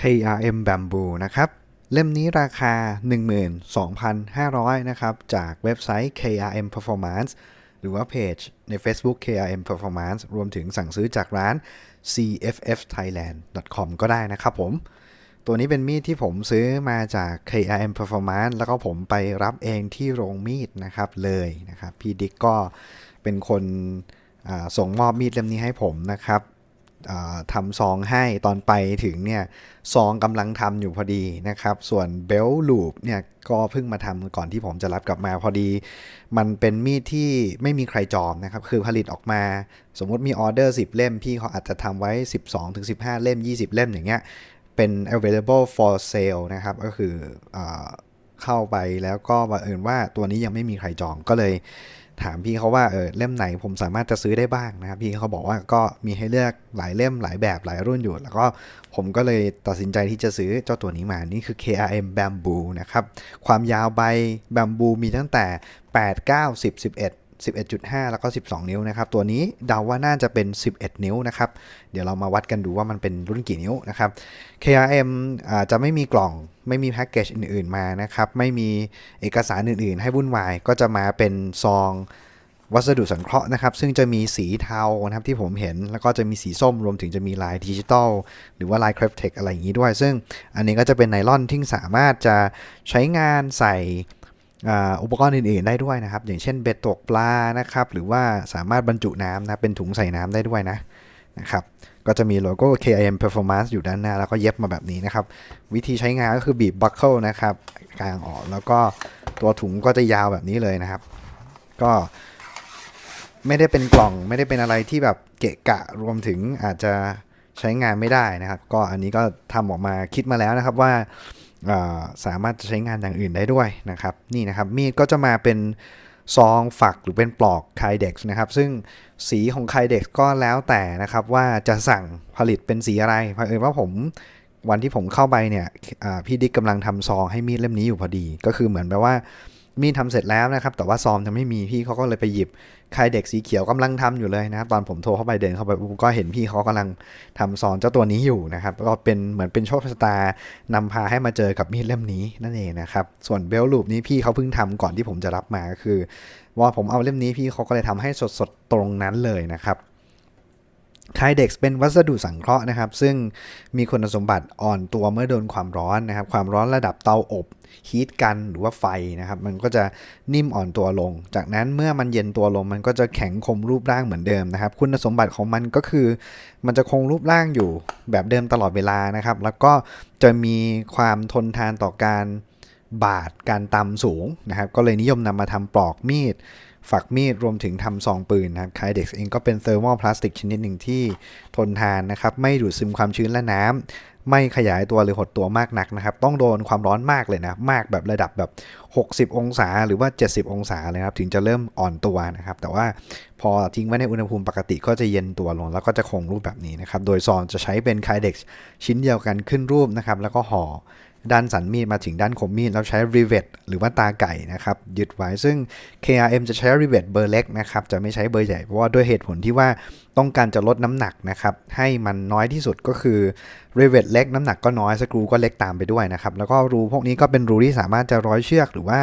KRM Bamboo นะครับ เล่มนี้ราคา 12,500 นะครับ จากเว็บไซต์ KRM Performance หรือว่าเพจใน Facebook KRM Performance รวมถึงสั่งซื้อจากร้าน cffthailand.com ก็ได้นะครับผม ตัวนี้เป็นมีดที่ผมซื้อมาจาก KRM Performance แล้วก็ผมไปรับเองที่โรงมีดนะครับเลยนะครับ พี่ดิกก็เป็นคนส่งมอบมีดเล่มนี้ให้ผมนะครับ ทำซองให้ตอนไปถึงเนี่ยซองกำลังทำอยู่พอดีนะครับ ส่วนเบลลูปเนี่ยก็เพิ่งมาทำก่อนที่ผมจะรับกลับมาพอดี มันเป็นมีดที่ไม่มีใครจองนะครับ คือผลิตออกมา สมมุติมีออเดอร์ 10 เล่ม พี่เขาอาจจะทำไว้ 12-15 เล่ม 20 เล่มอย่างเงี้ยเป็น available for sale นะครับ ก็คืออเข้าไปแล้วก็บังเอิญว่าตัวนี้ยังไม่มีใครจองก็เลย ถามพี่เขาว่าเออเล่มไหนผมสามารถจะซื้อได้บ้างนะครับ พี่เขาบอกว่าก็มีให้เลือกหลายเล่มหลายแบบหลายรุ่นอยู่ แล้วก็ผมก็เลยตัดสินใจที่จะซื้อเจ้าตัวนี้มา นี่คือ KRM Bamboo นะครับ ความยาวใบ Bamboo มีตั้งแต่ 8 9 10 11 11.5 แล้วก็ 12 นิ้วนะครับ ตัวนี้เดาว่าน่าจะเป็น 11 นิ้วนะครับ เดี๋ยวเรามาวัดกันดูว่ามันเป็นรุ่นกี่นิ้วนะครับ KRM อาจะไม่มีกล่องไม่มีแพ็กเกจอื่นๆมานะครับ ไม่มีเอกสารอื่นๆ ให้วุ่นวาย ก็จะมาเป็นซองวัสดุสังเคราะห์นะครับ ซึ่งจะมีสีเทานะครับที่ผมเห็น แล้วก็จะมีสีส้มรวมถึงจะมีลายดิจิตอลหรือว่าลายครปเทคอะไรอย่างนี้ด้วย ซึ่งอันนี้ก็จะเป็นไนลอนที่สามารถจะใช้งานใส่ อุปกรณ์อื่นๆได้ด้วยนะครับ อย่างเช่นเบ็ดตกปลานะครับ หรือว่าสามารถบรรจุน้ำนะเป็นถุงใส่น้ำได้ด้วยนะนะครับก็จะมีโลโก้ KIM Performance อยู่ด้านหน้า แล้วก็เย็บมาแบบนี้นะครับ วิธีใช้งานก็คือบีบบัคเกิลนะครับกลางออกแล้วก็ตัวถุงก็จะยาวแบบนี้เลยนะครับ ก็ไม่ได้เป็นกล่องไม่ได้เป็นอะไรที่แบบเกะกะรวมถึงอาจจะใช้งานไม่ได้นะครับ ก็อันนี้ก็ทำออกมาคิดมาแล้วนะครับว่า สามารถจะใช้งานอย่างอื่นได้ด้วยนะครับนี่นะครับมีดก็จะมาเป็นซองฝักหรือเป็นปลอกไคเด็กนะครับ ซึ่งสีของไคเด็กก็แล้วแต่นะครับว่าจะสั่งผลิตเป็นสีอะไรเพราะเอิญว่าผมวันที่ผมเข้าไปเนี่ยพี่ดิ๊กกำลังทำซองให้มีดเล่มนี้อยู่พอดี ก็คือเหมือนแปลว่า มีดทำเสร็จแล้วนะครับ แต่ว่าซองจะไม่มีพี่เขาก็เลยไปหยิบไคเด็กสีเขียวกำลังทำอยู่เลยนะครับ ตอนผมโทรเข้าไปเดินเข้าไปก็เห็นพี่เขากำลังทำซองเจ้าตัวนี้อยู่นะครับ ก็เป็นเหมือนเป็นโชคชะตานำพาให้มาเจอกับมีดเล่มนี้นั่นเองนะครับ ส่วนเบลลูปนี้พี่เขาเพิ่งทำก่อนที่ผมจะรับมาก็คือ ว่าผมเอาเล่มนี้พี่เขาก็เลยทำให้สดๆตรงนั้นเลยนะครับ ไคเด็กเป็นวัสดุสังเคราะห์นะครับ ซึ่งมีคุณสมบัติอ่อนตัวเมื่อโดนความร้อนนะครับ ความร้อนระดับเตาอบฮีทกันหรือว่าไฟนะครับ มันก็จะนิ่มอ่อนตัวลง จากนั้นเมื่อมันเย็นตัวลง มันก็จะแข็งคมรูปร่างเหมือนเดิมนะครับ คุณสมบัติของมันก็คือ มันจะคงรูปร่างอยู่แบบเดิมตลอดเวลานะครับ แล้วก็จะมีความทนทานต่อการบาดการตำสูงนะครับ ก็เลยนิยมนำมาทำปลอกมีด ฝักมีดรวมถึงทำซองปืนนะครับไคเด็กเองก็เป็นเทอร์โมพลาสติกชนิดหนึ่งที่ทนทานนะครับ ไม่ดูดซึมความชื้นและน้ำ ไม่ขยายตัวหรือหดตัวมากนักนะครับ ต้องโดนความร้อนมากเลยนะ มากแบบระดับแบบ 60 องศาหรือว่า 70 องศาเลยครับ ถึงจะเริ่มอ่อนตัวนะครับ แต่ว่าพอทิ้งไว้ในอุณหภูมิปกติก็จะเย็นตัวลง แล้วก็จะคงรูปแบบนี้นะครับ โดยซองจะใช้เป็นไคเด็กชิ้นเดียวกันขึ้นรูปนะครับ แล้วก็ห่อ ด้านสันมีดมาถึงด้านคมมีดแล้วใช้ rivet หรือว่าตาไก่นะครับยึดไว้ซึ่ง KRM จะใช้ rivet เบอร์เล็กนะครับจะไม่ใช้เบอร์ใหญ่เพราะว่าด้วยเหตุผลที่ว่าต้องการจะลดน้ำหนักนะครับให้มันน้อยที่สุดก็คือ rivet เล็กน้ำหนักก็น้อยสกรูก็เล็กตามไปด้วยนะครับแล้วก็รูพวกนี้ก็เป็นรูที่สามารถจะร้อยเชือก หรือว่า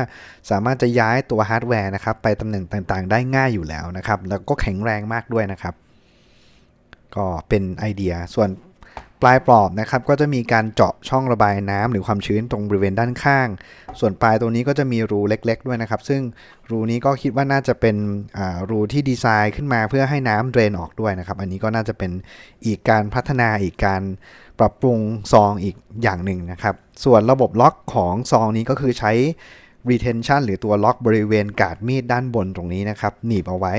สามารถจะย้ายตัวฮาร์ดแวร์นะครับไปตำแหน่งต่างๆ ได้ง่ายอยู่แล้วนะครับแล้วก็แข็งแรงมากด้วยนะครับก็เป็นไอเดียส่วน ปลายปลอบนะครับก็จะมีการเจาะช่องระบายน้ำหรือความชื้นตรงบริเวณด้านข้าง ส่วนปลายตรงนี้ก็จะมีรูเล็ก ๆ ด้วยนะครับ ซึ่งรูนี้ก็คิดว่าน่าจะเป็นรูที่ดีไซน์ขึ้นมาเพื่อให้น้ำเดรนออกด้วยนะครับ อันนี้ก็น่าจะเป็นอีกการพัฒนาอีกการปรับปรุงซองอีกอย่างหนึ่งนะครับ ส่วนระบบล็อกของซองนี้ก็คือใช้ retention หรือตัวล็อกบริเวณกาดมีดด้านบนตรงนี้นะครับหนีบเอาไว้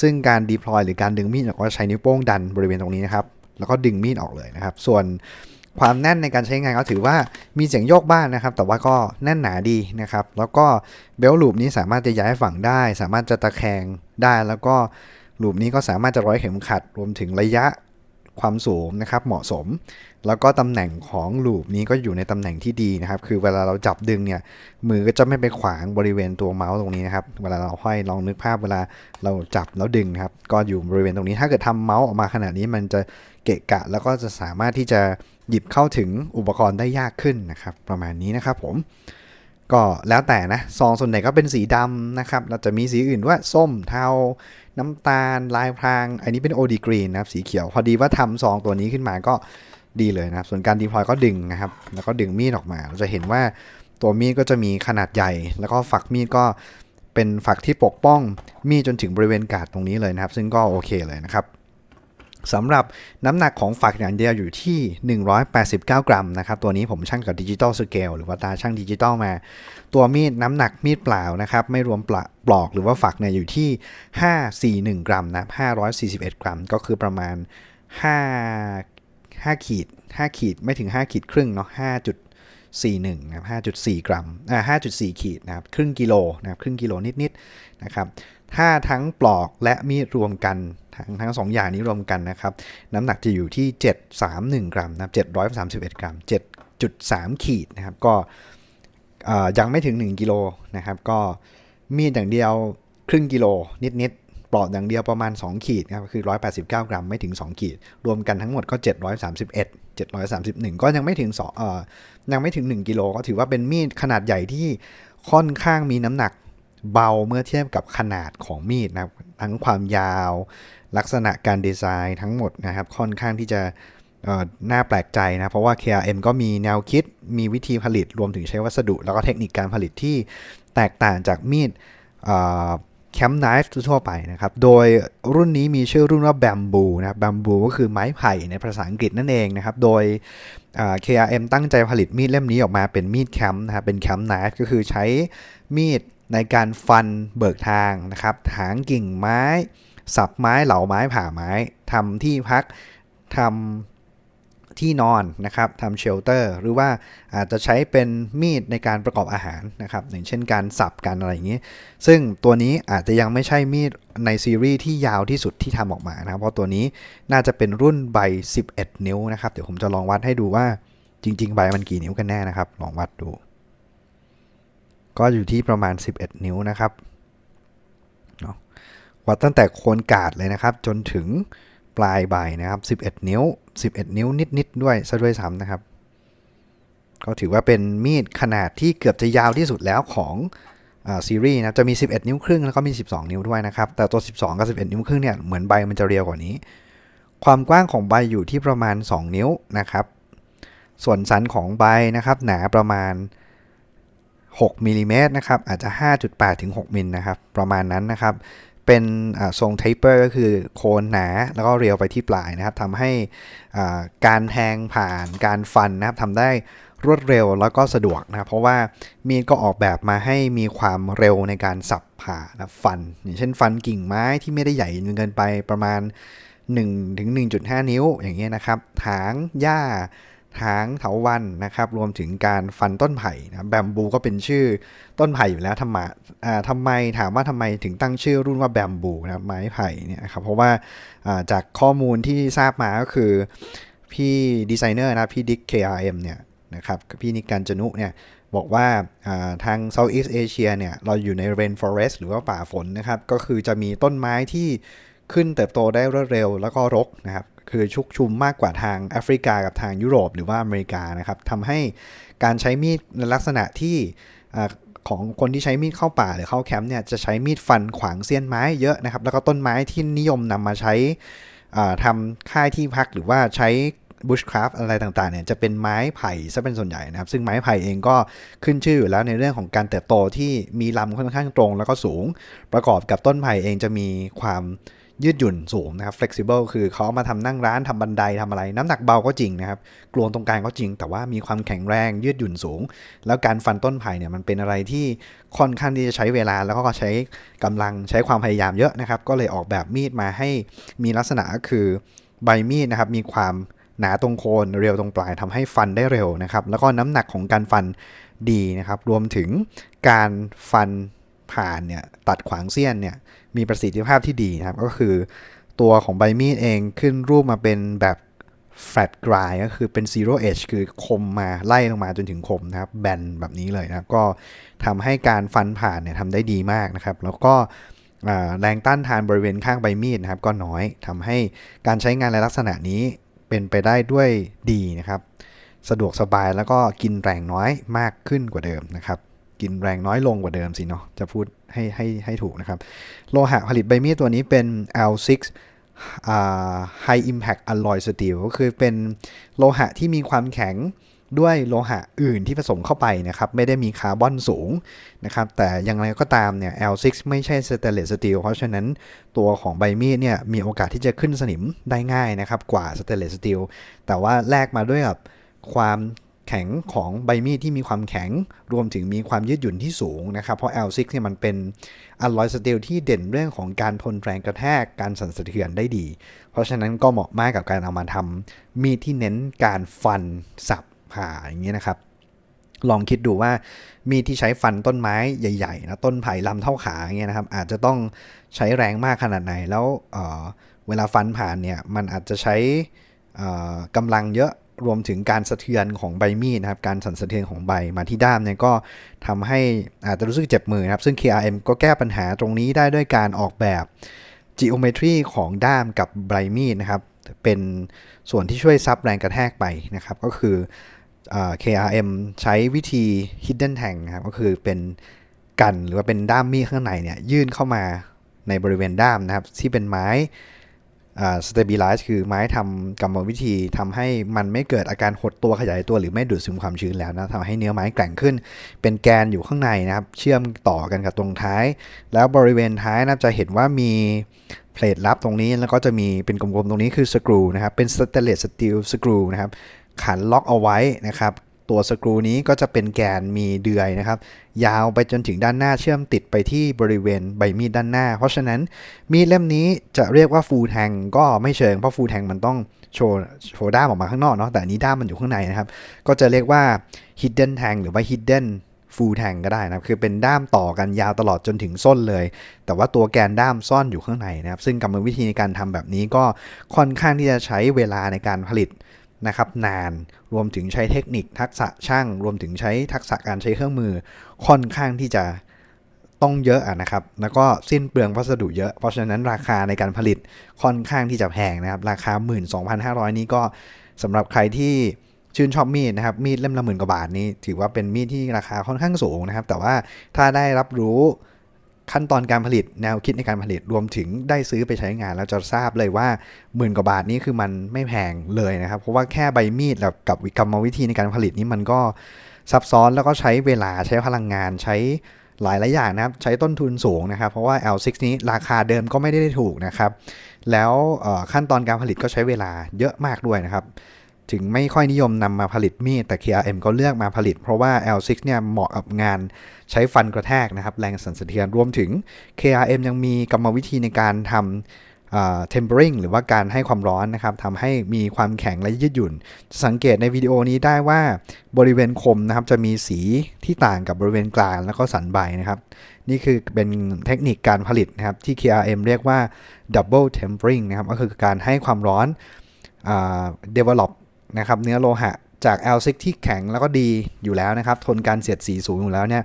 ซึ่งการ deploy หรือการดึงมีดก็ใช้นิ้วโป้งดันบริเวณตรงนี้นะครับ แล้วก็ดึงมีดออกเลยนะครับ ส่วนความแน่นในการใช้งานก็ถือว่ามีเสียงโยกบ้างนะครับ แต่ว่าก็แน่นหนาดีนะครับ แล้วก็เบลลูปนี้สามารถจะย้ายฝั่งได้ สามารถจะตะแคงได้ แล้วก็ลูปนี้ก็สามารถจะร้อยเข็มขัด รวมถึงระยะความสูงนะครับเหมาะสม แล้วก็ตำแหน่งของลูปนี้ก็อยู่ในตำแหน่งที่ดีนะครับ คือเวลาเราจับดึงเนี่ยมือก็จะไม่ไปขวางบริเวณตัวเมาส์ตรงนี้นะครับ เวลาเราห้อยลองนึกภาพเวลาเราจับแล้วดึงครับ ก็อยู่บริเวณตรงนี้ ถ้าเกิดทำเมาส์ออกมาขนาดนี้มันจะ เกะกะ แล้วก็จะสามารถที่จะหยิบเข้าถึงอุปกรณ์ได้ยากขึ้นนะครับ ประมาณนี้นะครับผมก็แล้วแต่นะซองส่วนใหญ่ก็เป็นสีดำนะครับ เราจะมีสีอื่นว่าส้มเทา น้ำตาล ลายพราง อันนี้เป็นโอดีกรีนนะครับ สีเขียวพอดีว่าทำซองตัวนี้ขึ้นมาก็ดีเลยนะครับ ส่วนการดีพลอยก็ดึงนะครับ แล้วก็ดึงมีดออกมา เราจะเห็นว่าตัวมีดก็จะมีขนาดใหญ่ แล้วก็ฝักมีดก็เป็นฝักที่ปกป้องมีดจนถึงบริเวณกาดตรงนี้เลยนะครับ ซึ่งก็โอเคเลยนะครับ สำหรับน้ำหนักของฝักอย่างเดียวอยู่ที่ 189 กรัมนะครับ ตัวนี้ผมชั่งกับดิจิตอลสเกลหรือว่าตาชั่งดิจิตอลมา ตัวมีดน้ำหนักมีดเปล่านะครับ ไม่รวมปลาปลอกหรือว่าฝักเนี่ยอยู่ที่ 541 กรัมนะ541 กรัม ก็คือประมาณ 5 5 ขีด 5 ขีดไม่ถึง 5 ขีดครึ่งเนาะ5.41นะครับ5.4 กรัมอ่า5.4 ขีดนะครับ ครึ่งกิโลนะครับ ครึ่งกิโลนิดๆ นะครับ ถ้าทั้งปลอกและมีดรวมกัน ทั้งทั้งสองอย่างนี้รวมกันนะครับ น้ำหนักจะอยู่ที่ 731 กรัมนะครับ731 กรัม 7.3 ขีดนะครับ ก็ยังไม่ถึง 1 กิโลนะครับ ก็มีดอย่างเดียวครึ่งกิโลนิดๆปลอกอย่างเดียวประมาณ 2 ขีดนะครับคือ 189 กรัมไม่ถึง 2 ขีด รวมกันทั้งหมดก็ 731 731 ก็ยังไม่ถึงสองเอ่อยังไม่ถึง 1 กิโลก็ถือว่าเป็นมีดขนาดใหญ่ที่ค่อนข้างมีน้ำหนัก เบาเมื่อเทียบกับขนาดของมีดนะครับทั้งความยาว ลักษณะการดีไซน์ทั้งหมดนะครับ ค่อนข้างที่จะน่าแปลกใจนะ เพราะว่า KRM ก็มีแนวคิดมีวิธีผลิตรวมถึงใช้วัสดุ แล้วก็เทคนิคการผลิตที่แตกต่างจากมีดแคมป์ไนฟ์ทั่วไปนะครับ โดยรุ่นนี้มีชื่อรุ่นว่าแบมบูนะครับแบมบูก็คือไม้ไผ่ในภาษาอังกฤษนั่นเองนะครับ โดย KRM ตั้งใจผลิตมีดเล่มนี้ออกมาเป็นมีดแคมป์นะครับ เป็นแคมป์ไนฟ์ก็คือใช้มีด ในการฟันเบิกทางนะครับถางกิ่งไม้ สับไม้เหลาไม้ผ่าไม้ทำที่พักทำที่นอนนะครับทำเชลเตอร์หรือว่าอาจจะใช้เป็นมีดในการประกอบอาหารนะครับอย่างเช่นการสับกันอะไรอย่างนี้ ซึ่งตัวนี้อาจจะยังไม่ใช่มีดในซีรีส์ที่ยาวที่สุดที่ทำออกมานะเพราะตัวนี้น่าจะเป็นรุ่นใบ 11 นิ้วนะครับ เดี๋ยวผมจะลองวัดให้ดูว่าจริง ๆ ใบมันกี่นิ้วกันแน่นะครับ ลองวัดดู ก็อยู่ที่ประมาณ 11 นิ้วนะครับเนาะวัดตั้งแต่โคนกาดเลยนะครับ จนถึงปลายใบนะครับ 11 นิ้ว 11 นิ้วนิดๆด้วยซะด้วยซ้ำนะครับ ก็ถือว่าเป็นมีดขนาดที่เกือบจะยาวที่สุดแล้วของอซีรีส์นะจะมี 11 นิ้วครึ่งแล้วก็มี 12 นิ้วด้วยนะครับ แต่ตัว 12 กับ 11 นิ้วครึ่งเนี่ยเหมือนใบมันจะเรียวกว่านี้ ความกว้างของใบอยู่ที่ประมาณ 2 นิ้วนะครับ ส่วนสันของใบนะครับหนาประมาณ 6มิลลิเมตรนะครับอาจจะ 5.8ถึง6มิลนะครับประมาณนั้นนะครับเป็นทรงเทปเปอร์ก็คือโคนหนาแล้วก็เรียวไปที่ปลายนะครับทำให้การแทงผ่านการฟันนะครับทำได้รวดเร็วแล้วก็สะดวกนะครับเพราะว่ามีดก็ออกแบบมาให้มีความเร็วในการสับผ่านะฟัน อย่างเช่นฟันกิ่งไม้ที่ไม่ได้ใหญ่จนเกินไปประมาณ1ถึง1.5 นิ้วอย่างเงี้ยนะครับถางหญ้า ถางเถาวันนะครับ รวมถึงการฟันต้นไผ่นะแบมบูก็เป็นชื่อต้นไผ่อยู่แล้วทำไมาทำไมถามว่าทำไมถึงตั้งชื่อรุ่นว่าแบมบูนะครับไม้ไผ่เนี่ยครับเพราะว่าาจากข้อมูลที่ทราบมาก็คือพี่ดีไซเนอร์นะพี่ดิ๊ก KRM เนี่ยนะครับพี่นิการจนุเนี่ยบอกว่าอ่าทาง Southeast Asia เนี่ยเราอยู่ใน rainforest หรือว่าป่าฝนนะครับ ก็คือจะมีต้นไม้ที่ขึ้นเติบโตได้รวดเร็วแล้วก็รกนะครับ คือชุกชุมมากกว่าทางแอฟริกากับทางยุโรปหรือว่าอเมริกานะครับทำให้การใช้มีดในลักษณะที่ของคนที่ใช้มีดเข้าป่าหรือเข้าแคมป์เนี่ยจะใช้มีดฟันขวางเสี้ยนไม้เยอะนะครับ แล้วก็ต้นไม้ที่นิยมนำมาใช้อ่าทำค่ายที่พักหรือว่าใช้บุชคราฟอะไรต่างๆเนี่ยจะเป็นไม้ไผ่ซะเป็นส่วนใหญ่นะครับ ซึ่งไม้ไผ่เองก็ขึ้นชื่ออยู่แล้วในเรื่องของการเติบโตที่มีลำค่อนข้างตรงแล้วก็สูง ประกอบกับต้นไผ่เองจะมีความ ยืดหยุ่นสูงนะครับ flexible คือเขาเอามาทำนั่งร้านทำบันไดทำอะไร น้ำหนักเบาก็จริงนะครับกลวงตรงกลางก็จริง แต่ว่ามีความแข็งแรงยืดหยุ่นสูง แล้วการฟันต้นไผ่เนี่ยมันเป็นอะไรที่ค่อนข้างที่จะใช้เวลาแล้วก็ใช้กำลังใช้ความพยายามเยอะนะครับ ก็เลยออกแบบมีดมาให้มีลักษณะก็คือใบมีดนะครับมีความหนาตรงโคนเรียวตรงปลายทำให้ฟันได้เร็วนะครับ แล้วก็น้ำหนักของการฟันดีนะครับ รวมถึงการฟันผ่านเนี่ยตัดขวางเสี้ยนเนี่ย มีประสิทธิภาพที่ดีนะครับ ก็คือตัวของใบมีดเองขึ้นรูปมาเป็นแบบ flat grind ก็คือเป็น zero edge คือคมมาไล่ลงมาจนถึงคมนะครับ แบนแบบนี้เลยนะครับ ก็ทำให้การฟันผ่านเนี่ยทำได้ดีมากนะครับ แล้วก็แรงต้านทานบริเวณข้างใบมีดนะครับ ก็น้อยทำให้การใช้งานในลักษณะนี้เป็นไปได้ด้วยดีนะครับ สะดวกสบายแล้วก็กินแรงน้อยมากขึ้นกว่าเดิมนะครับ กินแรงน้อยลงกว่าเดิมสิเนาะจะพูดให้ให้ให้ถูกนะครับ โลหะผลิตใบมีดตัวนี้เป็น L6 High Impact Alloy Steel ก็คือเป็นโลหะที่มีความแข็งด้วยโลหะอื่นที่ผสมเข้าไปนะครับ ไม่ได้มีคาร์บอนสูงนะครับ แต่อย่างไรก็ตามเนี่ย L6 ไม่ใช่ Stainless Steel เพราะฉะนั้นตัวของใบมีดเนี่ยมีโอกาสที่จะขึ้นสนิมได้ง่ายนะครับ กว่า Stainless Steel แต่ว่าแลกมาด้วยกับความ แข็งของใบมีดที่มีความแข็ง รวมถึงมีความยืดหยุ่นที่สูงนะครับ เพราะ L6 เนี่ยมันเป็นอ l ล o ยสตีลที่เด่นเรื่องของการทนแรงกระแทกการสั่นสะเทือนได้ดี เพราะฉะนั้นก็เหมาะมากกับการเอามาทำมีดที่เน้นการฟันสับผ่าอย่างนี้ยนะครับลองคิดดูว่ามีดที่ใช้ฟันต้นไม้ใหญ่ๆนะต้นไผ่ลำเท่าขาอย่างเงี้ยนะครับ อาจจะต้องใช้แรงมากขนาดไหน แล้วเเวลาฟันผ่านเนี่ยมันอาจจะใช้กำลังเยอะ รวมถึงการสะเทือนของใบมีดนะครับการสั่นสะเทือนของใบมาที่ด้ามเนี่ยก็ทำให้อาจจะรู้สึกเจ็บมือนะครับซึ่ง KRM ก็แก้ปัญหาตรงนี้ได้ด้วยการออกแบบ geometry ของด้ามกับใบมีดนะครับเป็นส่วนที่ช่วยซับแรงกระแทกไปนะครับก็คือ KRM ใช้วิธี hidden tank นะครับก็คือเป็นกันหรือว่าเป็นด้ามมีดข้างในเนี่ยยื่นเข้ามาในบริเวณด้ามนะครับที่เป็นไม้ สเตบิลไลซ์คือไม้ทำกรรมวิธีทำให้มันไม่เกิดอาการหดตัวขยายตัวหรือไม่ดูดซึมความชื้นแล้วนะทำให้เนื้อไม้แกร่งขึ้น เป็นแกนอยู่ข้างในนะครับ เชื่อมต่อกันกับตรงท้าย แล้วบริเวณท้ายนะจะเห็นว่ามีเพลทลับตรงนี้แล้วก็จะมีเป็นกลมๆตรงนี้คือสกรูนะครับเป็นสเตเลสสตีลสกรูนะครับขันล็อกเอาไว้นะครับ ตัวสกรูนี้ก็จะเป็นแกนมีเดือยนะครับ ยาวไปจนถึงด้านหน้าเชื่อมติดไปที่บริเวณใบมีดด้านหน้า เพราะฉะนั้นมีดเล่มนี้จะเรียกว่าฟูลแทงก็ไม่เชิงเพราะฟูลแทงมันต้องโชว์โชว์ด้ามออกมาข้างนอกเนาะแต่อันนี้ด้ามมันอยู่ข้างในนะครับ ก็จะเรียกว่า hidden tang หรือว่า hidden ฟูลแทงก็ได้นะครับ คือเป็นด้ามต่อกันยาวตลอดจนถึงส้นเลย แต่ว่าตัวแกนด้ามซ่อนอยู่ข้างในนะครับ ซึ่งกรรมวิธีในการทำแบบนี้ก็ค่อนข้างที่จะใช้เวลาในการผลิต นะครับนานรวมถึงใช้เทคนิคทักษะช่าง รวมถึงใช้ทักษะการใช้เครื่องมือค่อนข้างที่จะต้องเยอะนะครับ แล้วก็สิ้นเปลืองวัสดุเยอะ เพราะฉะนั้นราคาในการผลิตค่อนข้างที่จะแพงนะครับ ราคา 12,500 นี้ก็สำหรับใครที่ชื่นชอบมีดนะครับ มีดเล่มละหมื่นกว่าบาทนี้ ถือว่าเป็นมีดที่ราคาค่อนข้างสูงนะครับ แต่ว่าถ้าได้รับรู้ ขั้นตอนการผลิตแนวคิดในการผลิตรวมถึงได้ซื้อไปใช้งานแล้วจะทราบเลยว่าหมื่นกว่าบาทนี้คือมันไม่แพงเลยนะครับ เพราะว่าแค่ใบมีดกับกรรมวิธีในการผลิตนี้มันก็ซับซ้อนแล้วก็ใช้เวลาใช้พลังงานใช้หลายหลายอย่างนะครับ ใช้ต้นทุนสูงนะครับ เพราะว่า L6 นี้ราคาเดิมก็ไม่ได้ถูกนะครับ แล้วขั้นตอนการผลิตก็ใช้เวลาเยอะมากด้วยนะครับ ถึงไม่ค่อยนิยมนำมาผลิตมีดแต่ KRM ก็เลือกมาผลิต เพราะว่า L6 เนี่ยเหมาะกับงานใช้ฟันกระแทกนะครับ แรงสั่นสะเทือนรวมถึง KRM ยังมีกรรมวิธีในการทำ tempering หรือว่าการให้ความร้อนนะครับทำให้มีความแข็งและยืดหยุ่น สังเกตในวิดีโอนี้ได้ว่าบริเวณคมนะครับจะมีสีที่ต่างกับบริเวณกลางแล้วก็สันใบนะครับ นี่คือเป็นเทคนิคการผลิตนะครับที่ KRM เรียกว่า double tempering นะครับก็คือการให้ความร้อน develop นะครับเนื้อโลหะจาก L6 ที่แข็งแล้วก็ดีอยู่แล้วนะครับ ทนการเสียดสีสูงอยู่แล้วเนี่ย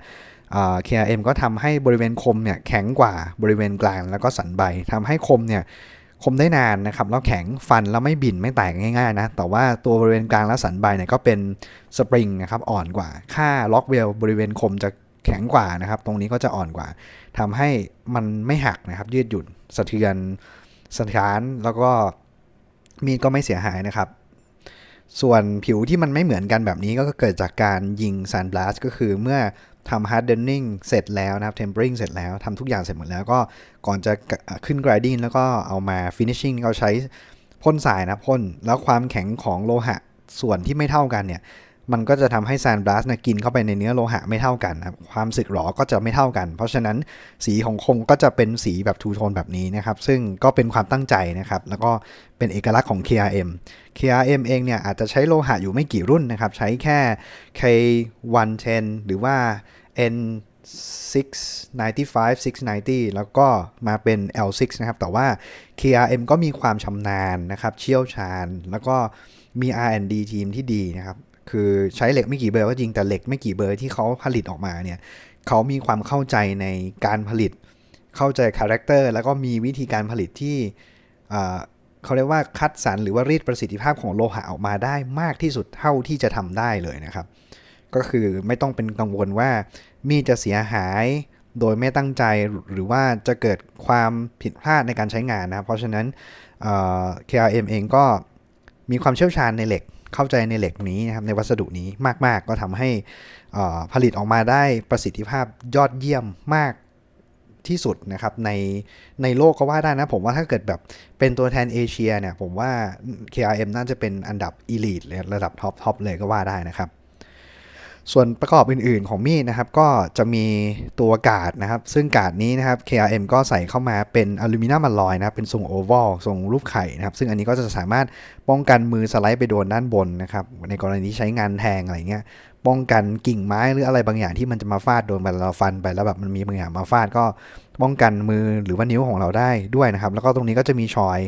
KRM ก็ทำให้บริเวณคมเนี่ยแข็งกว่าบริเวณกลางแล้วก็สันใบทำให้คมเนี่ยคมได้นานนะครับแล้วแข็งฟันแล้วไม่บินไม่แตกง่ายๆนะแต่ว่าตัวบริเวณกลางและสันใบเนี่ยก็เป็นสปริงนะครับอ่อนกว่าค่าล็อกเวลบริเวณคมจะแข็งกว่านะครับ ตรงนี้ก็จะอ่อนกว่าทำให้มันไม่หักนะครับ ยืดหยุ่นสะเทือนสะท้านแล้วก็มีดก็ไม่เสียหายนะครับ ส่วนผิวที่มันไม่เหมือนกันแบบนี้ก็เกิดจากการยิงซันบลัสก็คือเมื่อทำฮาร์ดเดนนิ่งเสร็จแล้วนะครับเทมเปอริงเสร็จแล้วทำทุกอย่างเสร็จหมดแล้วก็ก่อนจะขึ้นกราดิ้งแล้วก็เอามาฟินิชชิ่งเขาใช้พ่นสายนะพ่น แล้วความแข็งของโลหะส่วนที่ไม่เท่ากันเนี่ย มันก็จะทำให้แซนบลัสนะกินเข้าไปในเนื้อโลหะไม่เท่ากันครับความสึกหรอก็จะไม่เท่ากัน เพราะฉะนั้นสีของคงก็จะเป็นสีแบบทูโทนแบบนี้นะครับ ซึ่งก็เป็นความตั้งใจนะครับ แล้วก็เป็นเอกลักษณ์ของ KRM KRM เองเนี่ยอาจจะใช้โลหะอยู่ไม่กี่รุ่นนะครับ ใช้แค่ K110 หรือว่า N 695 690 แล้วก็มาเป็น L6 นะครับ แต่ว่า KRM ก็มีความชำนาญนะครับ เชี่ยวชาญ แล้วก็มี R&D ทีมที่ดีนะครับ คือใช้เหล็กไม่กี่เบอร์ก็จริงแต่เหล็กไม่กี่เบอร์ที่เขาผลิตออกมาเนี่ยเขามีความเข้าใจในการผลิต เข้าใจคาแรคเตอร์แล้วก็มีวิธีการผลิตที่เขาเรียกว่าคัดสรรหรือว่ารีดประสิทธิภาพของโลหะออกมาได้มากที่สุดเท่าที่จะทำได้เลยนะครับ ก็คือไม่ต้องเป็นกังวลว่ามีดจะเสียหายโดยไม่ตั้งใจหรือว่าจะเกิดความผิดพลาดในการใช้งานนะเพราะฉะนั้น KRM เองก็มีความเชี่ยวชาญในเหล็ก เข้าใจในเหล็กนี้นะครับในวัสดุนี้มาก ๆ ก็ทำให้อ่อผลิตออกมาได้ประสิทธิภาพยอดเยี่ยมมากที่สุดนะครับในในโลกก็ว่าได้นะ ผมว่าถ้าเกิดแบบเป็นตัวแทนเอเชียเนี่ยผมว่า KRM น่าจะเป็นอันดับ elite ระดับท็อปทอปเลยก็ว่าได้นะครับ ส่วนประกอบอื่นๆของมีดนะครับ ก็จะมีตัวกาดนะครับ ซึ่งกาดนี้นะครับ KRM ก็ใส่เข้ามาเป็นอลูมิเนียมอลลอยนะครับ เป็นทรงโอเวัลทรงรูปไข่นะครับ ซึ่งอันนี้ก็จะสามารถป้องกันมือสไลด์ไปโดนด้านบนนะครับ ในกรณีที่ใช้งานแทงอะไรเงี้ย ป้องกันกิ่งไม้หรืออะไรบางอย่างที่มันจะมาฟาดโดนเวลาเราฟันไปแล้วแบบมันมีบางอย่างมาฟาดก็ป้องกันมือหรือว่านิ้วของเราได้ด้วยนะครับ แล้วก็ตรงนี้ก็จะมีชอย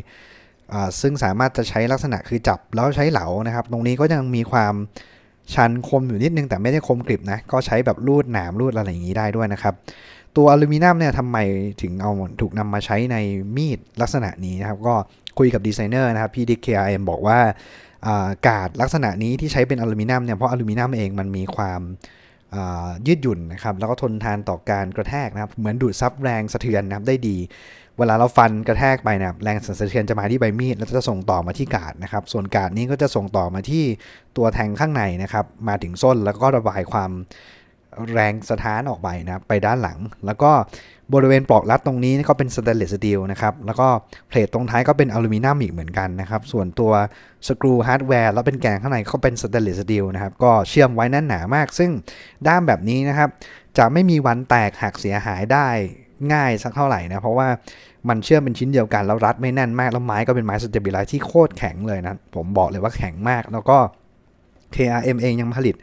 อซึ่งสามารถจะใช้ลักษณะคือจับแล้วใช้เหลานะครับ ตรงนี้ก็ยังมีความ ชันคมอยู่นิดนึงแต่ไม่ได้คมกริบนะ ก็ใช้แบบรูดหนามรูดอะไรอย่างนี้ได้ด้วยนะครับ ตัวอลูมิเนียมเนี่ยทำไมถึงเอาถูกนำมาใช้ในมีดลักษณะนี้นะครับ ก็คุยกับดีไซเนอร์นะครับพี่ดิ KRM บอกว่าอากาดลักษณะนี้ที่ใช้เป็นอลูมิเนียมเนี่ยเพราะอลูมิเนียมเองมันมีความายืดหยุ่นนะครับแล้วก็ทนทานต่อการกระแทกนะครับเหมือนดูดซับแรงสะเทือนนะครับได้ดี เวลาเราฟันกระแทกไปเนี่ยแรงสั่นสะเทือนจะมาที่ใบมีดแล้วจะส่งต่อมาที่กาดนะครับ ส่วนกาดนี้ก็จะส่งต่อมาที่ตัวแทงข้างในนะครับ มาถึงส้นแล้วก็ระบายความแรงสะท้านออกไปนะครับไปด้านหลัง แล้วก็บริเวณปลอกรัดตรงนี้ก็เป็นสแตนเลสสตีลนะครับ แล้วก็เพลทตรงท้ายก็เป็นอลูมิเนียมอีกเหมือนกันนะครับ ส่วนตัวสกรูฮาร์ดแวร์แล้วเป็นแกนข้างในก็เป็นสแตนเลสสตีลนะครับ ก็เชื่อมไว้แน่นหนามาก ซึ่งด้ามแบบนี้นะครับ จะไม่มีวันแตกหักเสียหายได้ง่ายสักเท่าไหร่นะ เพราะว่า มันเชื่อมเป็นชิ้นเดียวกัน แล้วรัดไม่แน่นมาก แล้วไม้ก็เป็นไม้สเตเบลไลที่โคตรแข็งเลยนะ ผมบอกเลยว่าแข็งมาก แล้วก็ KRM เองยังผลิต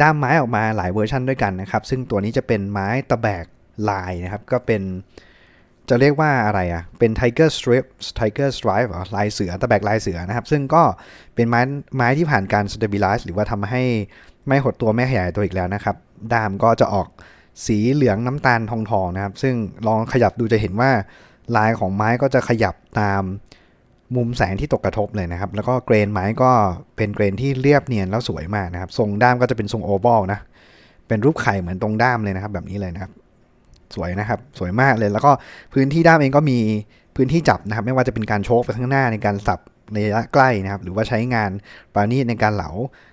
ด้ามไม้ออกมาหลายเวอร์ชันด้วยกันนะครับ ซึ่งตัวนี้จะเป็นไม้ตะแบกลายนะครับ ก็เป็นจะเรียกว่าอะไรอะ เป็น Tiger Strip Tiger Stripe ลายเสือ ตะแบกลายเสือนะครับ ซึ่งก็เป็นไม้ไม้ที่ผ่านการ stabilize หรือว่าทำให้ไม่หดตัวไม่ขยายตัวอีกแล้วนะครับ ด้ามก็จะออกสีเหลืองน้ำตาลทองทองๆนะครับ ซึ่งลองขยับดูจะเห็นว่า ลายของไม้ก็จะขยับตามมุมแสงที่ตกกระทบเลยนะครับ แล้วก็เกรนไม้ก็เป็นเกรนที่เรียบเนียนแล้วสวยมากนะครับ ทรงด้ามก็จะเป็นทรงโอเวลนะ เป็นรูปไข่เหมือนตรงด้ามเลยนะครับ แบบนี้เลยนะครับ สวยนะครับ สวยมากเลย แล้วก็พื้นที่ด้ามเองก็มีพื้นที่จับนะครับ ไม่ว่าจะเป็นการโชกไปข้างหน้าในการสับในระยะใกล้นะครับ หรือว่าใช้งานปราณีตในการเหลา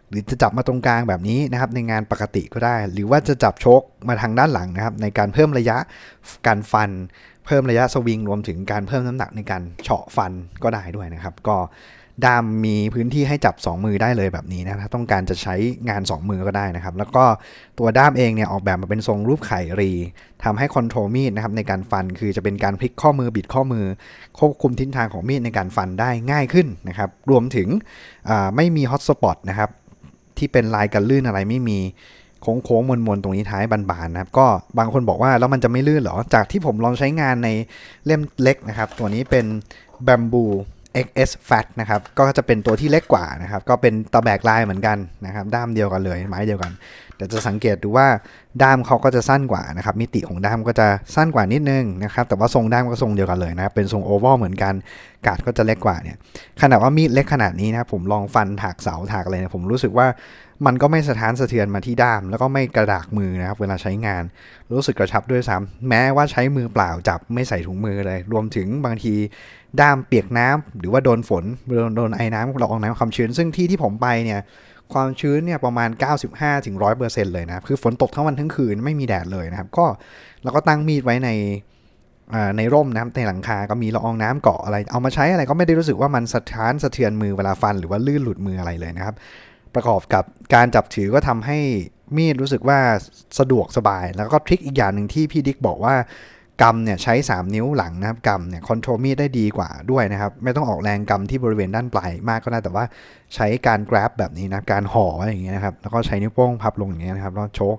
หรือจะจับมาตรงกลางแบบนี้นะครับ ในงานปกติก็ได้ หรือว่าจะจับโชกมาทางด้านหลังนะครับ ในการเพิ่มระยะการฟัน เพิ่มระยะสวิงรวมถึงการเพิ่มน้ำหนักในการเฉาะฟันก็ได้ด้วยนะครับ ก็ด้ามมีพื้นที่ให้จับ 2 มือได้เลยแบบนี้นะถ้าต้องการจะใช้งาน 2 มือก็ได้นะครับ แล้วก็ตัวด้ามเองเนี่ยออกแบบมาเป็นทรงรูปไข่รีทำให้คอนโทรลมีดนะครับในการฟันคือจะเป็นการพลิกข้อมือบิดข้อมือ ควบคุมทิศทางของมีดในการฟันได้ง่ายขึ้นนะครับ รวมถึงไม่มีฮอตสปอตนะครับที่เป็นลายกันลื่นอะไรไม่มี โค้งๆมนๆตรงนี้ท้ายบานๆนะครับก็บางคนบอกว่าแล้วมันจะไม่ลื่นเหรอ จากที่ผมลองใช้งานในเล่มเล็กนะครับ ตัวนี้เป็น Bamboo XS Fat นะครับ ก็จะเป็นตัวที่เล็กกว่านะครับ ก็เป็นตะแบกลายเหมือนกันนะครับ ด้ามเดียวกันเลย ไม้เดียวกัน แต่จะสังเกตดูว่าด้ามเขาก็จะสั้นกว่านะครับ มิติของด้ามก็จะสั้นกว่านิดนึงนะครับ แต่ว่าทรงด้ามก็ทรงเดียวกันเลยนะครับ เป็นทรงโอเวลเหมือนกัน กาดก็จะเล็กกว่าเนี่ย ขนาดว่ามีดเล็กขนาดนี้นะครับผมลองฟันถากเสาถากอะไรเนี่ยผมรู้สึกว่า มันก็ไม่สะท้านสะเทือนมาที่ด้าม แล้วก็ไม่กระดากมือนะครับ เวลาใช้งาน รู้สึกกระชับด้วยซ้ำแม้ว่าใช้มือเปล่าจับไม่ใส่ถุงมือเลย รวมถึงบางทีด้ามเปียกน้ำหรือว่าโดนฝนโดนโดนไอ้น้ำละอองน้ำความชื้น ซึ่งที่ที่ผมไปเนี่ยความชื้นเนี่ยประมาณ 95ถึง100%เลยนะคือฝนตกทั้งวันทั้งคืนไม่มีแดดเลยนะครับ ก็เราก็ตั้งมีดไว้ในในร่มนะครับในหลังคาก็มีละอองน้ำเกาะอะไร เอามาใช้อะไรก็ไม่ได้รู้สึกว่ามันสะท้านสะเทือนมือเวลาฟันหรือว่าลื่นหลุดมืออะไรเลยนะครับ ประกอบกับการจับถือก็ทำให้มีดรู้สึกว่าสะดวกสบาย แล้วก็ทริคอีกอย่างหนึ่งที่พี่ดิ๊กบอกว่ากำเนี่ยใช้ 3 นิ้วหลังนะครับกำเนี่ยคอนโทรลมีดได้ดีกว่าด้วยนะครับ ไม่ต้องออกแรงกำที่บริเวณด้านปลายมากก็ได้แต่ว่าใช้การ grab แบบนี้นะการห่ออะไว้อย่างเงี้ยนะครับแล้วก็ใช้นิ้วโป้งพับลงอย่างเงี้ยนะครับแล้วโชก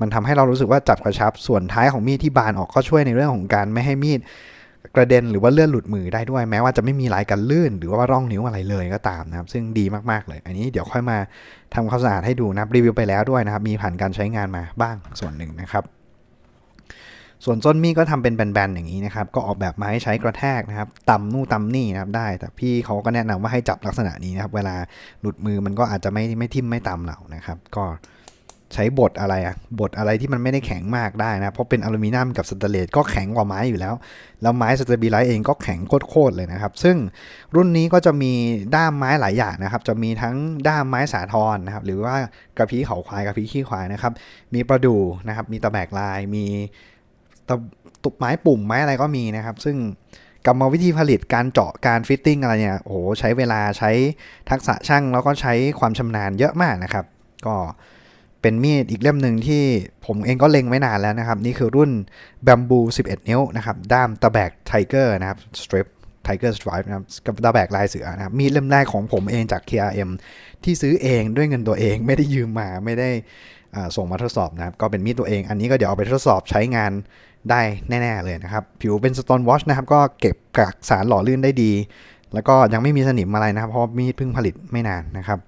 มันทำให้เรารู้สึกว่าจับกระชับส่วนท้ายของมีดที่บานออกก็ช่วยในเรื่องของการไม่ให้มีด กระเด็นหรือว่าเลื่อนหลุดมือได้ด้วยแม้ว่าจะไม่มีลายกันลื่น หรือว่าร่องนิ้วอะไรเลยก็ตามนะครับ ซึ่งดีมากๆเลย อันนี้เดี๋ยวค่อยมาทำความสะอาดให้ดูนะรีวิวไปแล้วด้วยนะครับ มีผ่านการใช้งานมาบ้างส่วนหนึ่งนะครับส่วนส้นมีดก็ทำเป็นแบนๆอย่างนี้นะครับ ก็ออกแบบมาให้ใช้กระแทกนะครับตำนู่นตำนี่นะครับได้ แต่พี่เขาก็แนะนำว่าให้จับลักษณะนี้นะครับ เวลาหลุดมือมันก็อาจจะไม่ไม่ทิ่มไม่ตำเรานะครับ ก็ ใช้บดอะไรอะบดอะไรที่มันไม่ได้แข็งมากได้นะ เพราะเป็นอลูมิเนียมกับสแตนเลสก็แข็งกว่าไม้อยู่แล้ว แล้วไม้สเตบิไลซ์เองก็แข็งโคตรเลยนะครับ ซึ่งรุ่นนี้ก็จะมีด้ามไม้หลายอย่างนะครับ จะมีทั้งด้ามไม้สาทรนะครับ หรือว่ากระพี้เขาควายกระพี้ขี้ควายนะครับ มีประดู่นะครับ มีตะแบกลาย มีตะตุกไม้ปุ่มไม้อะไรก็มีนะครับ ซึ่งกรรมวิธีผลิตการเจาะการฟิตติ้งอะไรเนี่ยโอ้โหใช้เวลาใช้ทักษะช่างแล้วก็ใช้ความชำนาญเยอะมากนะครับ ก็ เป็นมีดอีกเล่มหนึ่งที่ผมเองก็เล็งไว้นานแล้วนะครับ นี่คือรุ่น Bamboo 11 นิ้วนะครับ ด้ามตะแบกไทเกอร์นะครับ strip Tiger Stripe นะครับกับตะแบกลายเสือนะครับ มีดเล่มแรกของผมเองจาก KRM ที่ซื้อเองด้วยเงินตัวเองไม่ได้ยืมมาไม่ได้ส่งมาทดสอบนะครับ ก็เป็นมีดตัวเอง อันนี้ก็เดี๋ยวเอาไปทดสอบใช้งานได้แน่ ๆ เลยนะครับ ผิวเป็น Stone Wash นะครับ ก็เก็บกักสารหล่อลื่นได้ดี แล้วก็ยังไม่มีสนิมอะไรนะครับ เพราะมีดเพิ่งผลิตไม่นานนะครับ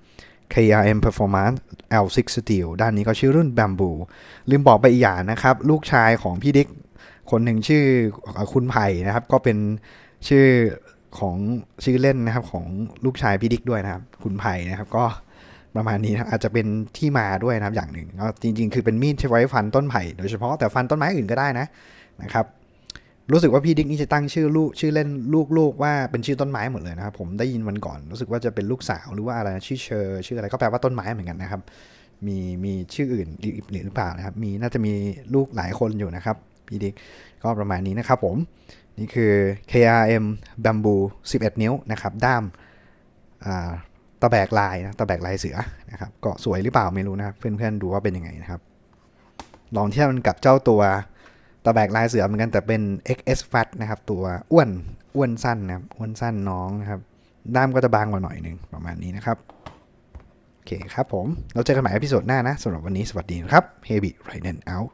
KRM Performance L6 Steel ด้านนี้ก็ชื่อรุ่น Bamboo ลืมบอกไปอีกอย่างนะครับ ลูกชายของพี่ดิ๊กคนหนึ่งชื่อคุณไผ่นะครับ ก็เป็นชื่อของชื่อเล่นนะครับของลูกชายพี่ดิ๊กด้วยนะครับ คุณไผ่นะครับก็ประมาณนี้นะอาจจะเป็นที่มาด้วยนะครับอย่างหนึ่งก็จริง ๆ คือเป็นมีดที่ไว้ฟันต้นไผ่โดยเฉพาะแต่ฟันต้นไม้อื่นก็ได้นะนะครับ รู้สึกว่าพี่ดิ๊กนี่จะตั้งชื่อลูกชื่อเล่นลูกๆว่าเป็นชื่อต้นไม้หมดเลยนะครับผมได้ยินวันก่อน รู้สึกว่าจะเป็นลูกสาวหรือว่าอะไรนะชื่อเชอร์ชื่ออะไรก็แปลว่าต้นไม้เหมือนกันนะครับ มีมีชื่ออื่นหรือเปล่านะครับ มีน่าจะมีลูกหลายคนอยู่นะครับพี่ดิ๊กก็ประมาณนี้นะครับผมนี่คือ KRM Bamboo 11 นิ้วนะครับด้ามาตะแบกลายนะตะแบกลายเสือนะครับก็สวยหรือเปล่าไม่รู้นะเพื่อนๆดูว่าเป็นยังไงนะครับ ลองเทียบมันกับเจ้าตัว ตะแบกลายเสือเหมือนกันแต่เป็น XS Fat นะครับ ตัวอ้วนอ้วนสั้นนะครับอ้วนสั้นน้องนะครับ ด้ามก็จะบางกว่าหน่อยหนึ่งประมาณนี้นะครับ โอเคครับผม เราเจอกันใหม่ในพิโซดหน้านะสำหรับวันนี้สวัสดีนะครับ Heavy Raiden out